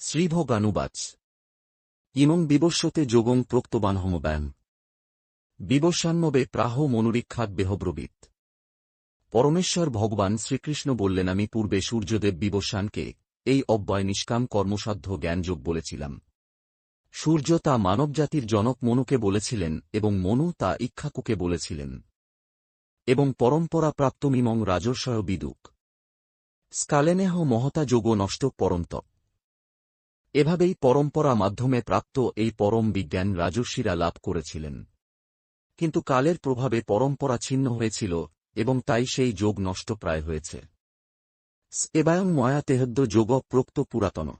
শ্রীভোগানুবাচ। ইমং বিবস্বতে যোগং প্রক্তবানহম ব্যায়াম বিবস্বান্নবে প্রাহ মনুরীক্ষাত বেহব্রবীত। পরমেশ্বর ভগবান শ্রীকৃষ্ণ বললেন, আমি পূর্বে সূর্যদেব বিবস্বানকে এই অব্যয় নিষ্কাম কর্মসাধ্য জ্ঞানযোগ বলেছিলাম। সূর্য তা মানবজাতির জনক মনুকে বলেছিলেন এবং মনু তা ইক্ষাকুকে বলেছিলেন। এবং পরম্পরা প্রাপ্ত মিমং রাজর্ষয় বিদুক স্কালেনেহ মহতা যোগ নষ্ট পরন্তপ। এভাবেই পরম্পরা মাধ্যমে প্রাপ্ত এই পরম বিজ্ঞান রাজস্বীরা লাভ করেছিলেন। কিন্তু কালের প্রভাবে পরম্পরা ছিন্ন হয়েছিল এবং তাই সেই যোগ নষ্ট প্রায় হয়েছে। এবায়ং ময়া তেহদ্য যোগ প্রোক্ত পুরাতন।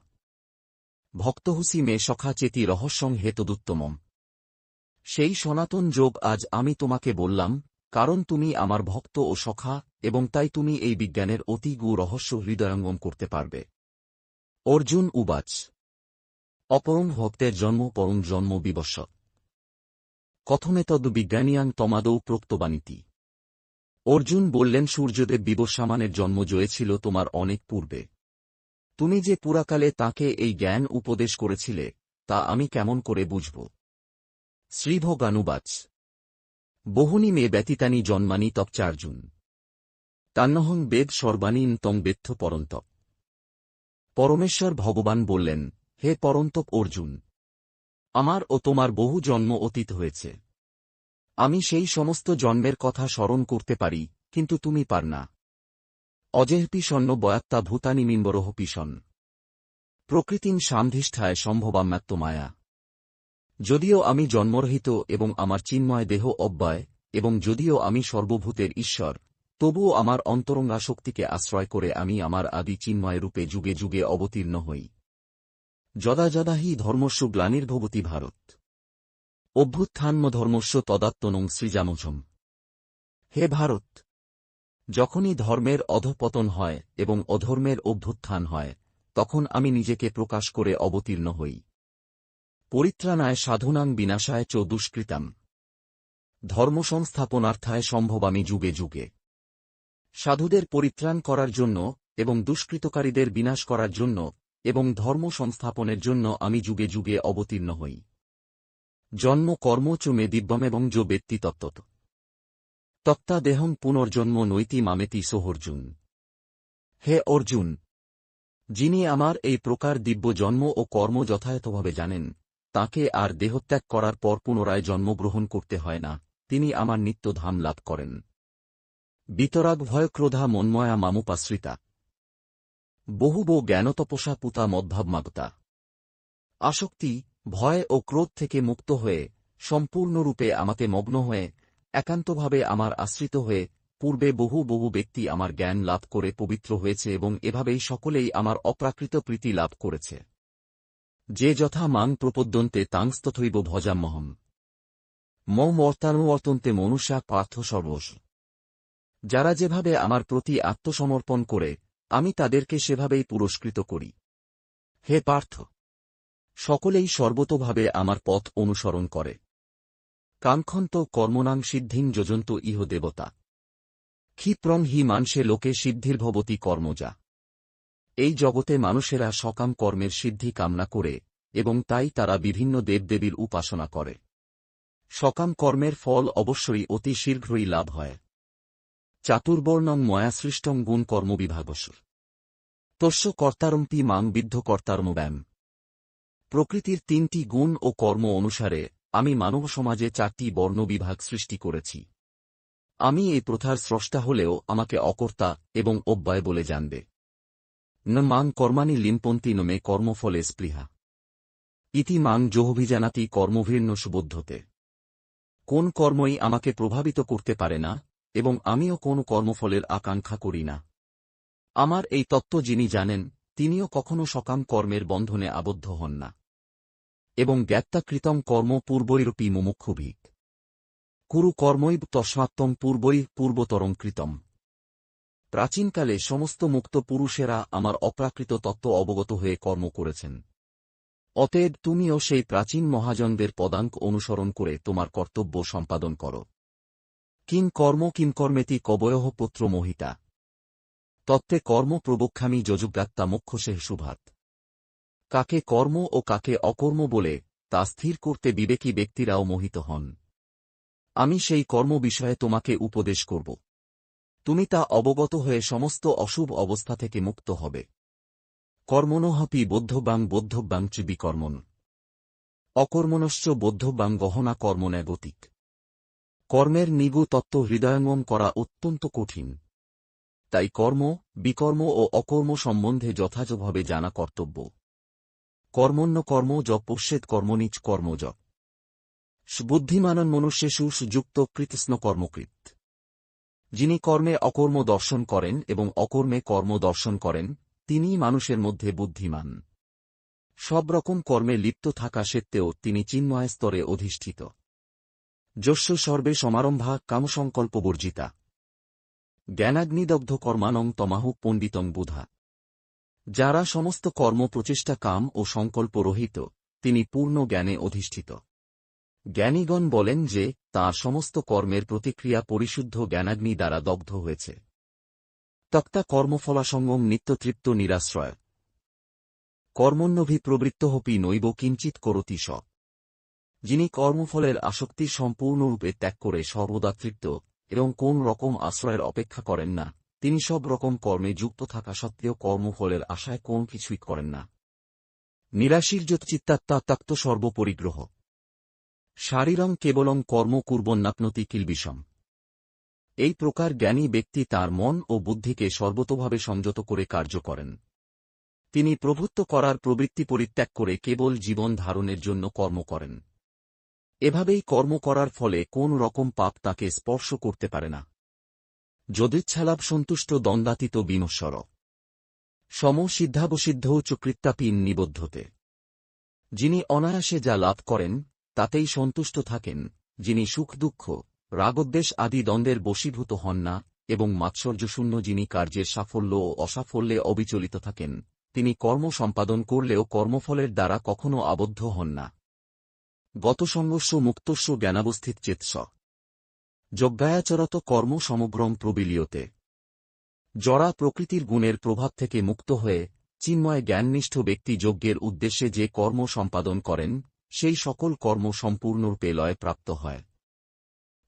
ভক্তহুসি মে সখা চেতি রহস্যং হেতদুত্তমম। সেই সনাতন যোগ আজ আমি তোমাকে বললাম, কারণ তুমি আমার ভক্ত ও সখা এবং তাই তুমি এই বিজ্ঞানের অতি গু রহস্য হৃদয়ঙ্গম করতে পারবে। অর্জুন উবাচ। অপরং ভক্তের জন্ম পরং জন্ম বিবস্ব কথমে তদ বিজ্ঞানিয়াং তমাদৌ প্রক্তবাণীতি অর্জুন বললেন, সূর্যদেব বিবস্বামানের জন্ম জয়েছিল তোমার অনেক পূর্বে। তুমি যে পুরাকালে তাকে এই জ্ঞান উপদেশ করেছিলে, তা আমি কেমন করে বুঝব? শ্রীভোগানুবাচ। বহুনি মে ব্যতীতানি জন্মানি তপচার্জুন। তান্নহং বেদ সর্বাণীন তং বেত্থ পরন্তপ পরমেশ্বর ভগবান বললেন হে পরন্তপ অর্জুন, আমার ও তোমার বহু জন্ম অতীত হয়েছে। আমি সেই সমস্ত জন্মের কথা স্মরণ করতে পারি, কিন্তু তুমি পার না। অজেহপিসন্ন বয়াত্তা ভূতানি মিম্বরহ পিসন প্রকৃতিন সান্ধিষ্ঠায় সম্ভবাম্যাত্ম মায়া। যদিও আমি জন্মরহিত এবং আমার চিন্ময় দেহ অব্যয়, এবং যদিও আমি সর্বভূতের ঈশ্বর, তবুও আমার অন্তরঙ্গা শক্তিকে আশ্রয় করে আমি আমার আদি চিন্ময় রূপে যুগে যুগে অবতীর্ণ হই। যদা হি ধর্মস্য গ্লানির্ভবতী ভারত। অভ্যুত্থান্ম ধর্মস্য তদাত্মনং সৃজামঝম। হে ভারত, যখনই ধর্মের অধপতন হয় এবং অধর্মের অভ্যুত্থান হয়, তখন আমি নিজেকে প্রকাশ করে অবতীর্ণ হই। পরিত্রাণায় সাধনাং বিনাশায় চ দুষ্কৃতাম। ধর্মসংস্থাপনার্থায় সম্ভবামি যুগে যুগে। সাধুদের পরিত্রাণ করার জন্য এবং দুষ্কৃতকারীদের বিনাশ করার জন্য এবং ধর্ম সংস্থাপনের জন্য আমি যুগে যুগে অবতীর্ণ হই। জন্ম কর্ম চ মে দিব্যমেবং যো ব্যক্তি তত্ত্বত। তত্ত্বা দেহং পুনর্জন্ম নৈতি মামেতি সোহর্জুন। হে অর্জুন, যিনি আমার এই প্রকার দিব্য জন্ম ও কর্ম যথাযথভাবে জানেন, তাকে আর দেহত্যাগ করার পর পুনরায় জন্মগ্রহণ করতে হয় না, তিনি আমার নিত্য ধাম লাভ করেন। বিতরাগ ভয়ক্রোধা মন্ময়া মামুপাশ্রিতা। বহু বো জ্ঞানতপসা পুতা মদ্ভাবমাগতা। আসক্তি, ভয় ও ক্রোধ থেকে মুক্ত হয়ে, সম্পূর্ণরূপে আমাকে মগ্ন হয়ে, একান্তভাবে আমার আশ্রিত হয়ে, পূর্বে বহু বহু ব্যক্তি আমার জ্ঞান লাভ করে পবিত্র হয়েছে এবং এভাবেই সকলেই আমার অপ্রাকৃত প্রীতি লাভ করেছে। যে যথা মাং প্রপদ্যন্তে তাংস্তথৈব ভজাম্মহম। মর্তানুবর্তন্তে মনুষ্যা পার্থ সর্বস যারা যেভাবে আমার প্রতি আত্মসমর্পণ করে আমি তাদেরকে সেভাবেই পুরস্কৃত করি। হে পার্থ, সকলেই সর্বতোভাবে আমার পথ অনুসরণ করে। কাঙ্ক্ষন্ত কর্মনাং সিদ্ধিং যোজন্ত ইহ দেবতা। ক্ষিপ্রং হি মানসে লোকে সিদ্ধির সিদ্ধির্ভবতী কর্মজা। এই জগতে মানুষেরা সকাম কর্মের সিদ্ধি কামনা করে এবং তাই তারা বিভিন্ন দেবদেবীর উপাসনা করে। সকাম কর্মের ফল অবশ্যই অতি শীঘ্রই লাভ হয়। চাতুর্বর্ণং ময়াসৃষ্টং গুণ কর্মবিভাগসুর তস্য কর্তারম্পি মাং বিদ্ধ কর্তারম ব্যায়াম প্রকৃতির তিনটি গুণ ও কর্ম অনুসারে আমি মানব সমাজে চারটি বর্ণবিভাগ সৃষ্টি করেছি। আমি এই প্রথার স্রষ্টা হলেও আমাকে অকর্তা এবং অব্যয় বলে জানবে। ন মাং কর্মানি লিম্পন্তি নমে কর্মফলে স্পৃহা। ইতি মাং জোহভিজানাতি কর্মভীর্ণ সুবোধ্যতে কোন কর্মই আমাকে প্রভাবিত করতে পারে না এবং আমিও কোন কর্মফলের আকাঙ্ক্ষা করি না। আমার এই তত্ত্ব যিনি জানেন, তিনিও কখনো সকাম কর্মের বন্ধনে আবদ্ধ হন না। এবং জ্ঞাত্তাকৃতম কর্ম পূর্বৈরূপী মুমুক্ষুভিক। কুরু কর্মই তস্মাত্তম পূর্বই পূর্বতরং কৃতম। প্রাচীনকালে সমস্ত মুক্ত পুরুষেরা আমার অপ্রাকৃত তত্ত্ব অবগত হয়ে কর্ম করেছেন। অতএব তুমিও সেই প্রাচীন মহাজনদের পদাঙ্ক অনুসরণ করে তোমার কর্তব্য সম্পাদন করো। কিং কর্ম কিং কর্মেতি কবয়হ পুত্র মোহিতা। তত্ত্বে কর্ম প্রবক্ষামী যজুগাত্তা মোক্ষসেহ সুভাত। কাকে কর্ম ও কাকে অকর্ম বলে, তা স্থির করতে বিবেকী ব্যক্তিরাও মোহিত হন। আমি সেই কর্ম বিষয়ে তোমাকে উপদেশ করব। তুমি তা অবগত হয়ে সমস্ত অশুভ অবস্থা থেকে মুক্ত হবে। কর্মণহপি বৌদ্ধবাং বৌদ্ধবাং চ বিকর্মণ অকর্মণশ্চ বৌদ্ধবাং গহনা কর্মন্যাগতিক। কর্মের নিগু তত্ত্ব হৃদয়ঙ্গম করা অত্যন্ত কঠিন। তাই কর্ম, বিকর্ম ও অকর্ম সম্বন্ধে যথাযথভাবে জানা কর্তব্য। কর্মণ্য কর্ম য পশ্যেদ কর্মনিচ কর্মজ বুদ্ধিমানন মনুষ্যেষু যুক্ত কৃতস্ন কর্মকৃত। যিনি কর্মে অকর্ম দর্শন করেন এবং অকর্মে কর্ম দর্শন করেন, তিনিই মানুষের মধ্যে বুদ্ধিমান। সব রকম কর্মে লিপ্ত থাকা সত্ত্বেও তিনি চিন্ময় স্তরে অধিষ্ঠিত। যস্য সর্বে সমারম্ভা কামসংকল্প বর্জিতা। জ্ঞানাগ্নিদগ্ধ কর্মানং তমাহু পণ্ডিতং বুধা। যারা সমস্ত কর্ম প্রচেষ্টা কাম ও সংকল্প রহিত, তিনি পূর্ণ জ্ঞানে অধিষ্ঠিত। জ্ঞানীগণ বলেন যে, তাঁর সমস্ত কর্মের প্রতিক্রিয়া পরিশুদ্ধ জ্ঞানাগ্নি দ্বারা দগ্ধ হয়েছে। তক্তা কর্মফলাসঙ্গম নিত্যতৃপ্ত নিরাশ্রয়। কর্মণ্যভিপ্রবৃত্তহপি নৈব কিঞ্চিত করতি স যিনি কর্মফলের আসক্তি সম্পূর্ণরূপে ত্যাগ করে সর্বদা তৃপ্ত এবং কোন রকম আশ্রয়ের অপেক্ষা করেন না, তিনি সব রকম কর্মে যুক্ত থাকা সত্ত্বেও কর্মফলের আশায় কোন কিছুই করেন না। নিরাশীর্যত চিত্তাত্মাত্মাক্ত সর্বপরিগ্রহ। শারীরং কেবলং কর্ম কুর্বন্নাপ্নতি কিলবিষম। এই প্রকার জ্ঞানী ব্যক্তি তার মন ও বুদ্ধিকে সর্বতোভাবে সংযত করে কার্য করেন। তিনি প্রভুত্ব করার প্রবৃত্তি পরিত্যাগ করে কেবল জীবন ধারণের জন্য কর্ম করেন। এভাবেই কর্ম করার ফলে কোন রকম পাপ তাকে স্পর্শ করতে পারে না। যদিচ্ছালাভ সন্তুষ্ট দ্বন্দ্বাতীত বিনশ্বর সম সিদ্ধাবসিদ্ধ চকৃত্তাপীন নিবদ্ধতে। যিনি অনায়াসে যা লাভ করেন, তাতেই সন্তুষ্ট থাকেন, যিনি সুখ দুঃখ, রাগদ্বেষ আদি দ্বন্দ্বের বশীভূত হন না, এবং মাৎসর্যশূন্য যিনি কার্যের সাফল্য ও অসাফল্যে অবিচলিত থাকেন, তিনি কর্ম সম্পাদন করলেও কর্মফলের দ্বারা কখনও আবদ্ধ হন না। গতসংঘর্ষ মুক্তস্ব জ্ঞানাবস্থিত চেতস। যজ্ঞায়াচরত কর্ম সমগ্রম প্রবিলিয়তে। জরা প্রকৃতির গুণের প্রভাব থেকে মুক্ত হয়ে চিন্ময় জ্ঞাননিষ্ঠ ব্যক্তি যজ্ঞের উদ্দেশ্যে যে কর্ম সম্পাদন করেন, সেই সকল কর্ম সম্পূর্ণরূপে লয় প্রাপ্ত হয়।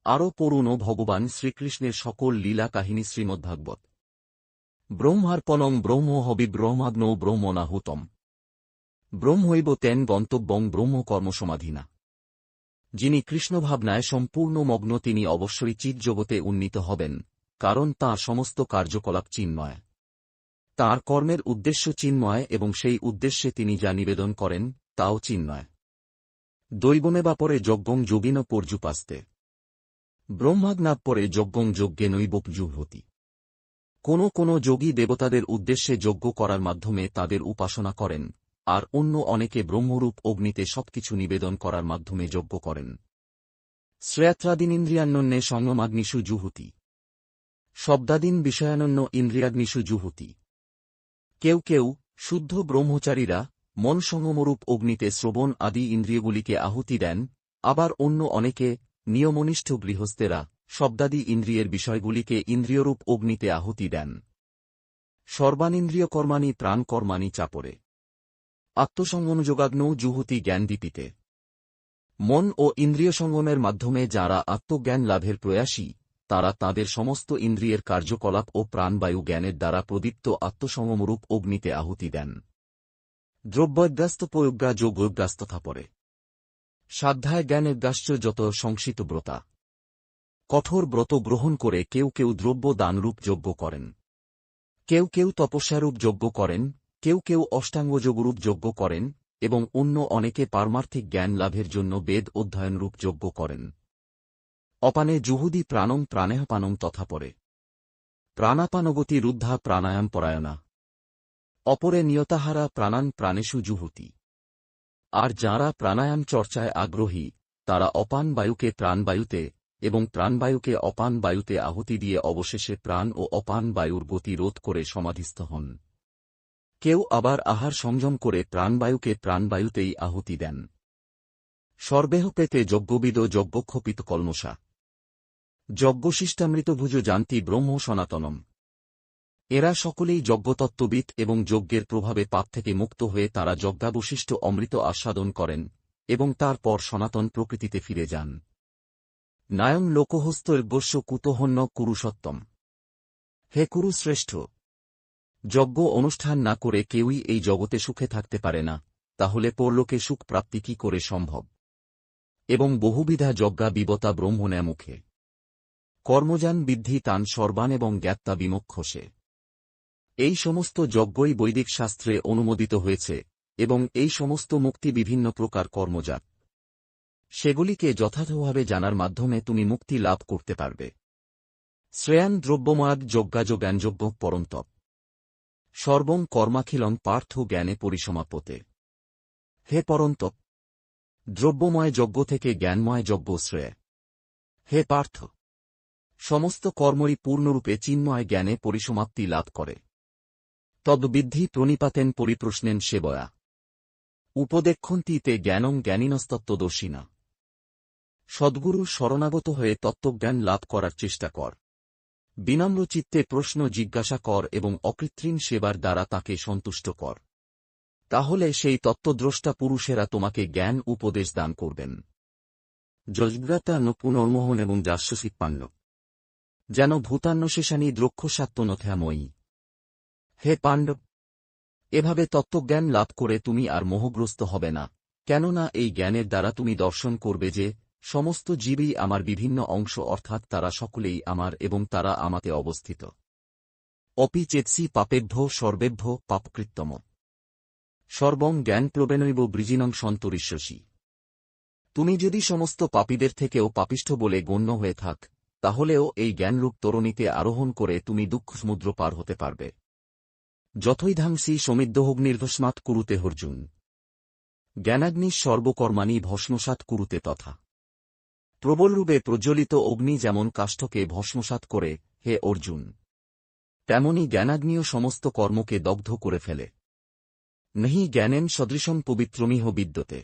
আরও পড়ুন ভগবান শ্রীকৃষ্ণের সকল লীলা কাহিনী শ্রীমদ্ভাগবত। ব্রহ্মার্পণং ব্রহ্ম হবি ব্রহ্মাগ্নৌ ব্রহ্মনাহুতম। ব্রহ্মৈব তেন গন্তব্যং ব্রহ্মকর্মসমাধিনা। যিনি কৃষ্ণভাবনায় সম্পূর্ণ মগ্ন, তিনি অবশ্যই চিৎ জগতে উন্নীত হবেন, কারণ তাঁর সমস্ত কার্যকলাপ চিন্ময়। তাঁর কর্মের উদ্দেশ্য চিন্ময় এবং সেই উদ্দেশ্যে তিনি যা নিবেদন করেন, তাও চিন্ময়। দৈবমেবা পরে যজ্ঞং যোগিন পর্যুপাস্তে। ব্রহ্মাগ্নাব পরে যজ্ঞং যজ্ঞে নৈবপজুহতি কোন কোন যোগী দেবতাদের উদ্দেশ্যে যজ্ঞ করার মাধ্যমে তাদের উপাসনা করেন আর অন্য অনেকে ব্রহ্মরূপ অগ্নিতে সবকিছু নিবেদন করার মাধ্যমে যজ্ঞ করেন। শ্রেয়াত্রাদিন ইন্দ্রিয়ান্যন্যে সংযমাগ্নিষু জুহুতি। শব্দাদিন বিষয়ানন্য ইন্দ্রিয়াগ্নিষু জুহুতি। কেউ কেউ শুদ্ধ ব্রহ্মচারীরা মন সংযমরূপ অগ্নিতে শ্রবণ আদি ইন্দ্রিয়গুলিকে আহুতি দেন, আবার অন্য অনেকে নিয়মনিষ্ঠ গৃহস্থেরা শব্দাদি ইন্দ্রিয়ের বিষয়গুলিকে ইন্দ্রিয়রূপ অগ্নিতে আহুতি দেন। সর্বানিন্দ্রিয় কর্মাণি কর্মাণি চাপরে। আত্মসংগমযোগাগ্নৌ জুহুতি জ্ঞানদীপিতে মন ও ইন্দ্রিয় সঙ্গমের মাধ্যমে যারা আত্মজ্ঞান লাভের প্রয়াসী, তারা তাদের সমস্ত ইন্দ্রিয়ের কার্যকলাপ ও প্রাণবায়ু জ্ঞানের দ্বারা প্রদীপ্ত আত্মসংগমরূপ অগ্নিতে আহুতি দেন। দ্রব্যগ্রাস্ত প্রয়োজ্ঞা যোগ্যগ্রাস্তথা পরে সাধ্যায় জ্ঞানেরগ্রাশ্চ যত সংসিত ব্রতা কঠোর ব্রত গ্রহণ করে কেউ কেউ দ্রব্য দানরূপ যজ্ঞ করেন। কেউ কেউ তপস্যারূপ যজ্ঞ করেন কেউ কেউ অষ্টাঙ্গযোগরূপ যজ্ঞ করেন এবং অন্য অনেকে পারমার্থিক জ্ঞান লাভের জন্য বেদ অধ্যয়নরূপ যজ্ঞ করেন। অপানে জুহুদি প্রাণং প্রাণেহপানং তথা পরে। প্রাণাপানগতি রুদ্ধা প্রাণায়াম পরায়ণা। অপরে নিয়তাহারা প্রাণান প্রাণেশু জুহুতি। আর যাঁরা প্রাণায়াম চর্চায় আগ্রহী, তারা অপান বায়ুকে প্রাণবায়ুতে এবং প্রাণবায়ুকে অপান বায়ুতে আহুতি দিয়ে অবশেষে প্রাণ ও অপান বায়ুর গতি রোধ করে সমাধিস্থ হন। কেউ আবার আহার সংযম করে প্রাণবায়ুকে প্রাণবায়ুতেই আহুতি দেন। সর্বেহ পেতে যজ্ঞবিদ যজ্ঞক্ষপিত কলমসা যজ্ঞশিষ্টামৃতভুজ জান্তি ব্রহ্ম সনাতনম। এরা সকলেই যজ্ঞতত্ত্ববিদ এবং যজ্ঞের প্রভাবে পাপ থেকে মুক্ত হয়ে তারা যজ্ঞাবশিষ্ট অমৃত আস্বাদন করেন এবং তারপর সনাতন প্রকৃতিতে ফিরে যান। নায়ং লোকহস্তৈর্বস্য কুতহন্য কুরুসত্তম হে কুরুশ্রেষ্ঠ যজ্ঞ অনুষ্ঠান না করে কেউই এই জগতে সুখে থাকতে পারে না, তাহলে পরলোকে সুখ প্রাপ্তি কি করে সম্ভব? এবং বহুবিধা যজ্ঞা বিবতা ব্রহ্মণে মুখে। কর্মযান বিদ্ধি তান সর্বান এবং জ্ঞাত্তা বিমক্ষসে। এই সমস্ত যজ্ঞই বৈদিক শাস্ত্রে অনুমোদিত হয়েছে, এবং এই সমস্ত মুক্তি বিভিন্ন প্রকার কর্মজাত। সেগুলিকে যথাযথভাবে জানার মাধ্যমে তুমি মুক্তি লাভ করতে পারবে। শ্রেয়ান দ্রব্যমাগ যজ্ঞাযোজ্ঞানযোগ্য পরন্তপ। সর্বং কর্মাখিলং পার্থ জ্ঞানে পরিসমাপতে। হে পরন্ত, দ্রব্যময় যজ্ঞ থেকে জ্ঞানময় যজ্ঞ শ্রেয়। হে পার্থ, সমস্ত কর্মই পূর্ণরূপে চিন্ময় জ্ঞানে পরিসমাপ্তি লাভ করে। তদ্বিদ্ধি প্রণিপাতেন পরিপ্রশ্নেন সেবয়া। উপদেক্ষন্তীতে জ্ঞানং জ্ঞানীনস্তত্ত্বদর্শিনা। সদ্গুরু শরণাগত হয়ে তত্ত্বজ্ঞান লাভ করার চেষ্টা কর। বিনম্র চিত্তে প্রশ্ন জিজ্ঞাসা কর এবং অকৃত্রিম সেবার দ্বারা তাকে সন্তুষ্ট কর। তাহলে সেই তত্ত্বদ্রষ্টা পুরুষেরা তোমাকে জ্ঞান উপদেশ দান করবেন। যজ্ঞাতা পুনর্মোহন এবং যাস্যসিৎপান্ন। যেন ভূতান্নশেষানী দ্রক্ষসাত্মনথ্যাময়ী হে পাণ্ডব! এভাবে তত্ত্বজ্ঞান লাভ করে তুমি আর মোহগ্রস্ত হবে না, কেননা এই জ্ঞানের দ্বারা তুমি দর্শন করবে যে সমস্ত জীবই আমার বিভিন্ন অংশ অর্থাৎ তারা সকলেই আমার এবং তারা আমাতে অবস্থিত। অপি চেৎসি পাপেভ্য সর্বেভ্য পাপকৃত্তম। সর্বং জ্ঞান প্রবেনৈব বৃজিনং সন্তরিষ্যসী। তুমি যদি সমস্ত পাপীদের থেকেও পাপিষ্ঠ বলে গণ্য হয়ে থাক, তাহলেও এই জ্ঞানরূপ তরণীতে আরোহণ করে তুমি দুঃখ সমুদ্র পার হতে পারবে। যথৈধাংসি সমিদ্যহগ্নির্ভস্মাৎ কুরুতে হর্জুন জ্ঞানাগ্নি সর্বকর্মাণী ভস্মসাৎ কুরুতে তথা। প্রবলরূপে প্রজ্বলিত অগ্নি যেমন কাষ্ঠকে ভস্মসাৎ করে, হে অর্জুন! তেমনি জ্ঞানাগ্নিও সমস্ত কর্মকে দগ্ধ করে ফেলে। নহি জ্ঞানেন সদৃশং পবিত্রমিহ বিদ্যতে।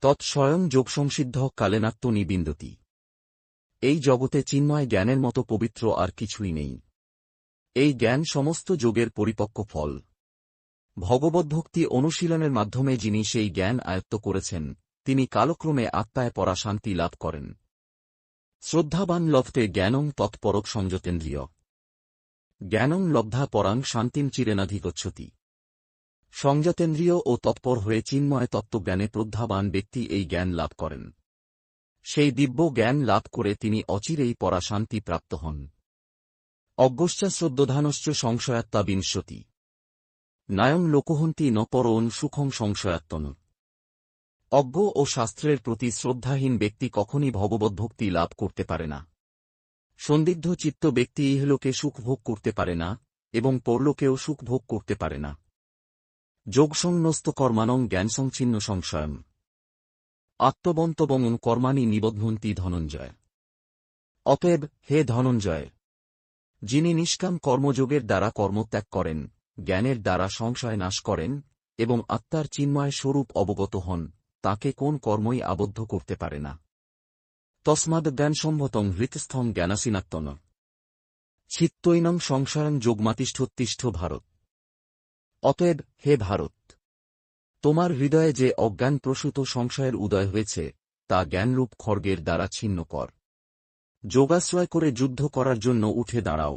তৎস্বয়ং যোগসংসিদ্ধ কালেনাত্ম নিবিন্দতি। এই জগতে চিন্ময় জ্ঞানের মতো পবিত্র আর কিছুই নেই। এই জ্ঞান সমস্ত যোগের পরিপক্ক ফল। ভগবদ্ভক্তি অনুশীলনের মাধ্যমে যিনি সেই জ্ঞান আয়ত্ত করেছেন তিনি কালক্রমে আত্মায় পরা শান্তি লাভ করেন। শ্রদ্ধাবান লভতে জ্ঞানং তৎপরক সংযতেন্দ্রিয়। জ্ঞানং লব্ধা পরাং শান্তিম চিরেনাধিগচ্ছতি। সংযতেন্দ্রিয় ও তৎপর হয়ে চিন্ময় তত্ত্বজ্ঞানে প্রদ্ধাবান ব্যক্তি এই জ্ঞান লাভ করেন। সেই দিব্য জ্ঞান লাভ করে তিনি অচিরেই পরা শান্তি প্রাপ্ত হন। অজ্ঞশ্চা শ্রদ্ধানশ্চ সংশয়াত্মা বিংশতি নায়ং লোকহন্তি ন পরণ সুখং সংশয়াত্মন অজ্ঞ ও শাস্ত্রের প্রতি শ্রদ্ধাহীন ব্যক্তি কখনই ভগবদ্ভক্তি লাভ করতে পারে না। সন্দিগ্ধ চিত্ত ব্যক্তি ইহলোকে সুখ ভোগ করতে পারে না এবং পরলোকেও সুখ ভোগ করতে পারে না। যোগসংনস্ত কর্মানং জ্ঞানসংচ্ছিন্ন সংশয়ম। আত্মবন্তবং কর্মাণি নিবধ্নন্তি ধনঞ্জয়। অতএব, হে ধনঞ্জয়! যিনি নিষ্কাম কর্মযোগের দ্বারা কর্মত্যাগ করেন, জ্ঞানের দ্বারা সংশয় নাশ করেন এবং আত্মার চিন্ময় স্বরূপ অবগত হন তাকে কোন কর্মই আবদ্ধ করতে পারে না। তসমাদ জ্ঞানসম্ভতং হৃতস্থং জ্ঞানাসীনাত্মন চিত্তৈনং সংশয়ং যোগমাতিষ্ঠোত্তিষ্ঠ ভারত। অতএব, হে ভারত, তোমার হৃদয়ে যে অজ্ঞান প্রসূত সংশয়ের উদয় হয়েছে, তা জ্ঞানরূপ খড়গের দ্বারা ছিন্ন কর। যোগাশ্রয় করে যুদ্ধ করার জন্য উঠে দাঁড়াও।